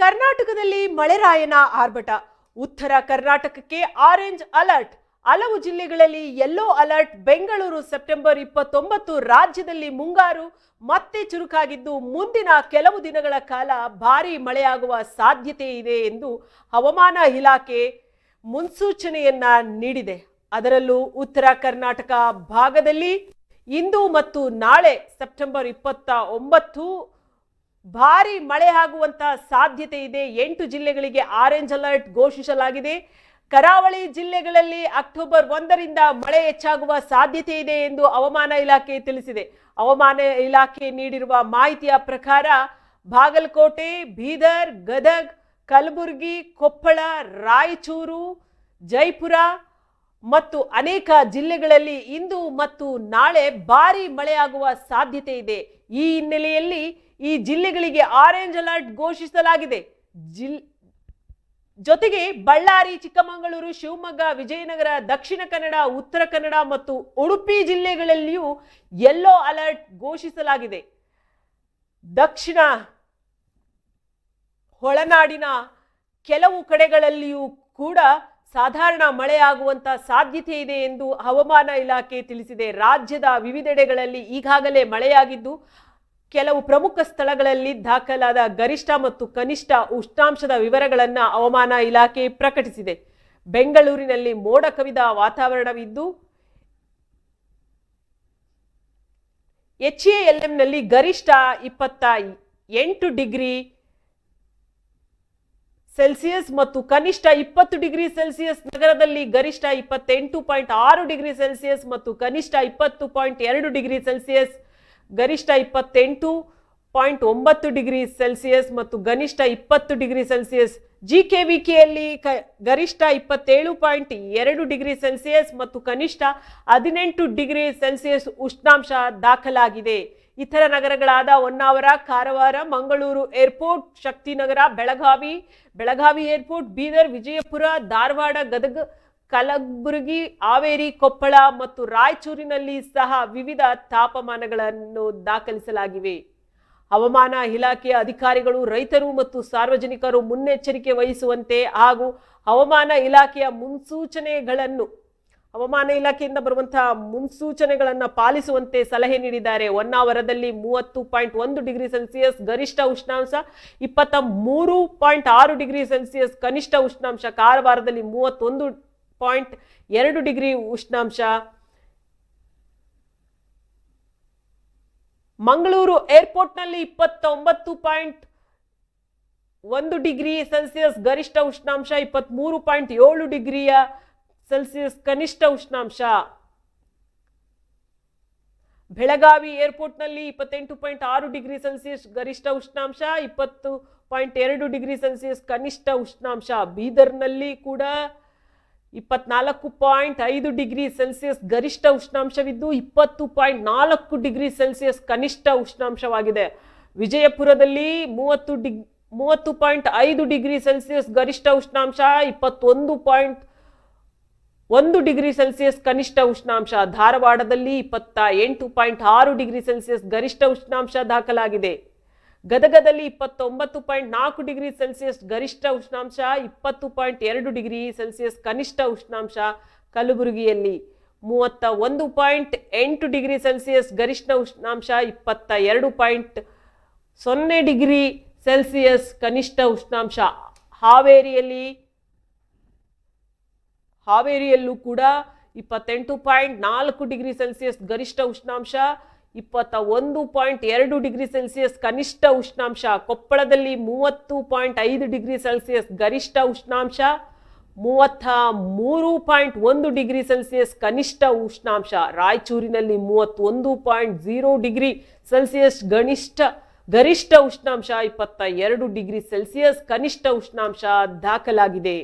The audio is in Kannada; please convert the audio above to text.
ಕರ್ನಾಟಕದಲ್ಲಿ ಮಳೆರಾಯನ ಆರ್ಭಟ. ಉತ್ತರ ಕರ್ನಾಟಕಕ್ಕೆ ಆರೆಂಜ್ ಅಲರ್ಟ್. ಹಲವು ಜಿಲ್ಲೆಗಳಲ್ಲಿ ಯೆಲ್ಲೋ ಅಲರ್ಟ್. ಬೆಂಗಳೂರು ಸೆಪ್ಟೆಂಬರ್ ಇಪ್ಪತ್ತೊಂಬತ್ತು ರಾಜ್ಯದಲ್ಲಿ ಮುಂಗಾರು. ಮತ್ತೆ ಚುರುಕಾಗಿದ್ದು ಮುಂದಿನ ಕೆಲವು ದಿನಗಳ ಕಾಲ ಭಾರೀ ಮಳೆಯಾಗುವ ಸಾಧ್ಯತೆ ಇದೆ ಎಂದು ಹವಾಮಾನ ಇಲಾಖೆ ಮುನ್ಸೂಚನೆಯನ್ನ ನೀಡಿದೆ. ಅದರಲ್ಲೂ ಉತ್ತರ ಕರ್ನಾಟಕ ಭಾಗದಲ್ಲಿ ಇಂದು ಮತ್ತು ನಾಳೆ ಸೆಪ್ಟೆಂಬರ್ ಇಪ್ಪತ್ತ ಒಂಬತ್ತು ಭಾರಿ ಮಳೆ ಆಗುವಂತಹ ಸಾಧ್ಯತೆ ಇದೆ. ಎಂಟು ಜಿಲ್ಲೆಗಳಿಗೆ ಆರೆಂಜ್ ಅಲರ್ಟ್ ಘೋಷಿಸಲಾಗಿದೆ. ಕರಾವಳಿ ಜಿಲ್ಲೆಗಳಲ್ಲಿ ಅಕ್ಟೋಬರ್ ಒಂದರಿಂದ ಮಳೆ ಹೆಚ್ಚಾಗುವ ಸಾಧ್ಯತೆ ಇದೆ ಎಂದು ಹವಾಮಾನ ಇಲಾಖೆ ತಿಳಿಸಿದೆ. ಹವಾಮಾನ ಇಲಾಖೆ ನೀಡಿರುವ ಮಾಹಿತಿಯ ಪ್ರಕಾರ ಬಾಗಲಕೋಟೆ, ಬೀದರ್, ಗದಗ್, ಕಲಬುರಗಿ, ಕೊಪ್ಪಳ, ರಾಯಚೂರು, ಜೈಪುರ ಮತ್ತು ಅನೇಕ ಜಿಲ್ಲೆಗಳಲ್ಲಿ ಇಂದು ಮತ್ತು ನಾಳೆ ಭಾರಿ ಮಳೆಯಾಗುವ ಸಾಧ್ಯತೆ ಇದೆ. ಈ ಹಿನ್ನೆಲೆಯಲ್ಲಿ ಈ ಜಿಲ್ಲೆಗಳಿಗೆ ಆರೆಂಜ್ ಅಲರ್ಟ್ ಘೋಷಿಸಲಾಗಿದೆ. ಜಿಲ್, ಜೊತೆಗೆ ಬಳ್ಳಾರಿ, ಚಿಕ್ಕಮಗಳೂರು, ಶಿವಮೊಗ್ಗ, ವಿಜಯನಗರ, ದಕ್ಷಿಣ ಕನ್ನಡ, ಉತ್ತರ ಕನ್ನಡ ಮತ್ತು ಉಡುಪಿ ಜಿಲ್ಲೆಗಳಲ್ಲಿಯೂ ಯೆಲ್ಲೋ ಅಲರ್ಟ್ ಘೋಷಿಸಲಾಗಿದೆ. ದಕ್ಷಿಣ ಒಳನಾಡಿನ ಕೆಲವು ಕಡೆಗಳಲ್ಲಿಯೂ ಕೂಡ ಸಾಧಾರಣ ಮಳೆಯಾಗುವಂತ ಸಾಧ್ಯತೆ ಇದೆ ಎಂದು ಹವಾಮಾನ ಇಲಾಖೆ ತಿಳಿಸಿದೆ. ರಾಜ್ಯದ ವಿವಿಧೆಡೆಗಳಲ್ಲಿ ಈಗಾಗಲೇ ಮಳೆಯಾಗಿದ್ದು ಕೆಲವು ಪ್ರಮುಖ ಸ್ಥಳಗಳಲ್ಲಿ ದಾಖಲಾದ ಗರಿಷ್ಠ ಮತ್ತು ಕನಿಷ್ಠ ಉಷ್ಣಾಂಶದ ವಿವರಗಳನ್ನು ಹವಾಮಾನ ಇಲಾಖೆ ಪ್ರಕಟಿಸಿದೆ. ಬೆಂಗಳೂರಿನಲ್ಲಿ ಮೋಡ ಕವಿದ ವಾತಾವರಣವಿದ್ದು ಎಚ್ನಲ್ಲಿ ಗರಿಷ್ಠ ಇಪ್ಪತ್ತ ಎಂಟು ಡಿಗ್ರಿ ಸೆಲ್ಸಿಯಸ್ ಮತ್ತು ಕನಿಷ್ಠ ಇಪ್ಪತ್ತು ಡಿಗ್ರಿ ಸೆಲ್ಸಿಯಸ್ ನಗರದಲ್ಲಿ ಗರಿಷ್ಠ ಇಪ್ಪತ್ತೆಂಟು ಪಾಯಿಂಟ್ ಆರು ಡಿಗ್ರಿ ಸೆಲ್ಸಿಯಸ್ ಮತ್ತು ಕನಿಷ್ಠ ಇಪ್ಪತ್ತು ಪಾಯಿಂಟ್ ಎರಡು ಡಿಗ್ರಿ ಸೆಲ್ಸಿಯಸ್ ಗರಿಷ್ಠ ಇಪ್ಪತ್ತೆಂಟು ಪಾಯಿಂಟ್ ಒಂಬತ್ತು ಡಿಗ್ರಿ ಸೆಲ್ಸಿಯಸ್ ಮತ್ತು ಗನಿಷ್ಠ ಇಪ್ಪತ್ತು degree Celsius G K V K ಕ ಗರಿಷ್ಠ ಇಪ್ಪತ್ತೇಳು ಪಾಯಿಂಟ್ ಎರಡು ಡಿಗ್ರಿ ಸೆಲ್ಸಿಯಸ್ ಮತ್ತು ಕನಿಷ್ಠ ಹದಿನೆಂಟು ಡಿಗ್ರಿ ಸೆಲ್ಸಿಯಸ್ ಉಷ್ಣಾಂಶ ದಾಖಲಾಗಿದೆ. ಇತರ ನಗರಗಳಾದ ಹೊನ್ನಾವರ, ಕಾರವಾರ, ಮಂಗಳೂರು ಏರ್ಪೋರ್ಟ್, ಶಕ್ತಿನಗರ, ಬೆಳಗಾವಿ ಬೆಳಗಾವಿ ಏರ್ಪೋರ್ಟ್, ಬೀದರ್, ವಿಜಯಪುರ, ಧಾರವಾಡ, ಗದಗ ಕಲಬುರಗಿ, ಹಾವೇರಿ, ಕೊಪ್ಪಳ ಮತ್ತು ರಾಯಚೂರಿನಲ್ಲಿ ಸಹ ವಿವಿಧ ತಾಪಮಾನಗಳನ್ನು ದಾಖಲಿಸಲಾಗಿವೆ. ಹವಾಮಾನ ಇಲಾಖೆಯ ಅಧಿಕಾರಿಗಳು, ರೈತರು ಮತ್ತು ಸಾರ್ವಜನಿಕರು ಮುನ್ನೆಚ್ಚರಿಕೆ ವಹಿಸುವಂತೆ ಹಾಗೂ ಹವಾಮಾನ ಇಲಾಖೆಯ ಮುನ್ಸೂಚನೆಗಳನ್ನು, ಹವಾಮಾನ ಇಲಾಖೆಯಿಂದ ಬರುವಂತಹ ಮುನ್ಸೂಚನೆಗಳನ್ನು ಪಾಲಿಸುವಂತೆ ಸಲಹೆ ನೀಡಿದ್ದಾರೆ. ಹೊನ್ನಾವರದಲ್ಲಿ ಮೂವತ್ತು ಪಾಯಿಂಟ್ ಒಂದು ಡಿಗ್ರಿ ಸೆಲ್ಸಿಯಸ್ ಗರಿಷ್ಠ ಉಷ್ಣಾಂಶ, ಇಪ್ಪತ್ತ ಮೂರು ಪಾಯಿಂಟ್ ಆರು ಡಿಗ್ರಿ ಸೆಲ್ಸಿಯಸ್ ಕನಿಷ್ಠ ಉಷ್ಣಾಂಶ, ಕಾರವಾರದಲ್ಲಿ ಮೂವತ್ತೊಂದು ಪಾಯಿಂಟ್ ಎರಡು ಡಿಗ್ರಿ ಉಷ್ಣಾಂಶ. ಮಂಗಳೂರು ಏರ್ಪೋರ್ಟ್ನಲ್ಲಿ ಇಪ್ಪತ್ತೊಂಬತ್ತು ಪಾಯಿಂಟ್ ಒಂದು ಡಿಗ್ರಿ ಸೆಲ್ಸಿಯಸ್ ಗರಿಷ್ಠ ಉಷ್ಣಾಂಶ ಇಪ್ಪತ್ತ್ಮೂರು ಪಾಯಿಂಟ್ ಏಳು ಡಿಗ್ರಿಯ ಸೆಲ್ಸಿಯಸ್ ಕನಿಷ್ಠ ಉಷ್ಣಾಂಶ. ಬೆಳಗಾವಿ ಏರ್ಪೋರ್ಟ್ನಲ್ಲಿ ಇಪ್ಪತ್ತೆಂಟು ಪಾಯಿಂಟ್ ಆರು ಡಿಗ್ರಿ ಸೆಲ್ಸಿಯಸ್ ಗರಿಷ್ಠ ಉಷ್ಣಾಂಶ, ಇಪ್ಪತ್ತು ಪಾಯಿಂಟ್ ಎರಡು ಡಿಗ್ರಿ ಸೆಲ್ಸಿಯಸ್ ಕನಿಷ್ಠ ಉಷ್ಣಾಂಶ. ಬೀದರ್ನಲ್ಲಿ ಕೂಡ ಇಪ್ಪತ್ನಾಲ್ಕು ಪಾಯಿಂಟ್ ಐದು ಡಿಗ್ರಿ ಸೆಲ್ಸಿಯಸ್ ಗರಿಷ್ಠ ಉಷ್ಣಾಂಶವಿದ್ದು ಇಪ್ಪತ್ತು ಪಾಯಿಂಟ್ ನಾಲ್ಕು ಡಿಗ್ರಿ ಸೆಲ್ಸಿಯಸ್ ಕನಿಷ್ಠ ಉಷ್ಣಾಂಶವಾಗಿದೆ. ವಿಜಯಪುರದಲ್ಲಿ ಮೂವತ್ತು ಡಿಗ್, ಮೂವತ್ತು ಪಾಯಿಂಟ್ ಐದು ಡಿಗ್ರಿ ಸೆಲ್ಸಿಯಸ್ ಗರಿಷ್ಠ ಉಷ್ಣಾಂಶ, ಇಪ್ಪತ್ತೊಂದು ಪಾಯಿಂಟ್ ಒಂದು ಡಿಗ್ರಿ ಸೆಲ್ಸಿಯಸ್ ಕನಿಷ್ಠ ಉಷ್ಣಾಂಶ. ಧಾರವಾಡದಲ್ಲಿ ಇಪ್ಪತ್ತ ಎಂಟು ಪಾಯಿಂಟ್ ಆರು ಡಿಗ್ರಿ ಸೆಲ್ಸಿಯಸ್ ಗರಿಷ್ಠ ಉಷ್ಣಾಂಶ ದಾಖಲಾಗಿದೆ. ಗದಗದಲ್ಲಿ ಇಪ್ಪತ್ತೊಂಬತ್ತು ಪಾಯಿಂಟ್ ನಾಲ್ಕು ಡಿಗ್ರಿ ಸೆಲ್ಸಿಯಸ್ ಗರಿಷ್ಠ ಉಷ್ಣಾಂಶ, ಇಪ್ಪತ್ತು ಪಾಯಿಂಟ್ ಎರಡು ಡಿಗ್ರಿ ಸೆಲ್ಸಿಯಸ್ ಕನಿಷ್ಠ ಉಷ್ಣಾಂಶ ಕಲಬುರಗಿಯಲ್ಲಿ ಮೂವತ್ತ ಒಂದು ಪಾಯಿಂಟ್ ಎಂಟು ಡಿಗ್ರಿ ಸೆಲ್ಸಿಯಸ್ ಗರಿಷ್ಠ ಉಷ್ಣಾಂಶ ಇಪ್ಪತ್ತ ಎರಡು ಪಾಯಿಂಟ್ ಸೊನ್ನೆ ಡಿಗ್ರಿ ಸೆಲ್ಸಿಯಸ್ ಕನಿಷ್ಠ ಉಷ್ಣಾಂಶ. ಹಾವೇರಿಯಲ್ಲಿ, ಹಾವೇರಿಯಲ್ಲೂ ಕೂಡ ಇಪ್ಪತ್ತೆಂಟು ಪಾಯಿಂಟ್ ನಾಲ್ಕು ಡಿಗ್ರಿ ಸೆಲ್ಸಿಯಸ್ ಗರಿಷ್ಠ ಉಷ್ಣಾಂಶ ಇಪ್ಪತ್ತ ಒಂದು ಪಾಯಿಂಟ್ ಎರಡು ಡಿಗ್ರಿ ಸೆಲ್ಸಿಯಸ್ ಕನಿಷ್ಠ ಉಷ್ಣಾಂಶ, ಕೊಪ್ಪಳದಲ್ಲಿ ಮೂವತ್ತು ಪಾಯಿಂಟ್ ಐದು ಡಿಗ್ರಿ ಸೆಲ್ಸಿಯಸ್ ಗರಿಷ್ಠ ಉಷ್ಣಾಂಶ, ಮೂವತ್ತ ಮೂರು ಪಾಯಿಂಟ್ ಒಂದು ಡಿಗ್ರಿ ಸೆಲ್ಸಿಯಸ್ ಕನಿಷ್ಠ ಉಷ್ಣಾಂಶ, ರಾಯಚೂರಿನಲ್ಲಿ ಮೂವತ್ತೊಂದು ಪಾಯಿಂಟ್ ಝೀರೋ ಡಿಗ್ರಿ ಸೆಲ್ಸಿಯಸ್ ಗನಿಷ್ಠ, ಗರಿಷ್ಠ ಉಷ್ಣಾಂಶ ಇಪ್ಪತ್ತ ಎರಡು ಡಿಗ್ರಿ ಸೆಲ್ಸಿಯಸ್ ಕನಿಷ್ಠ ಉಷ್ಣಾಂಶ ದಾಖಲಾಗಿದೆ.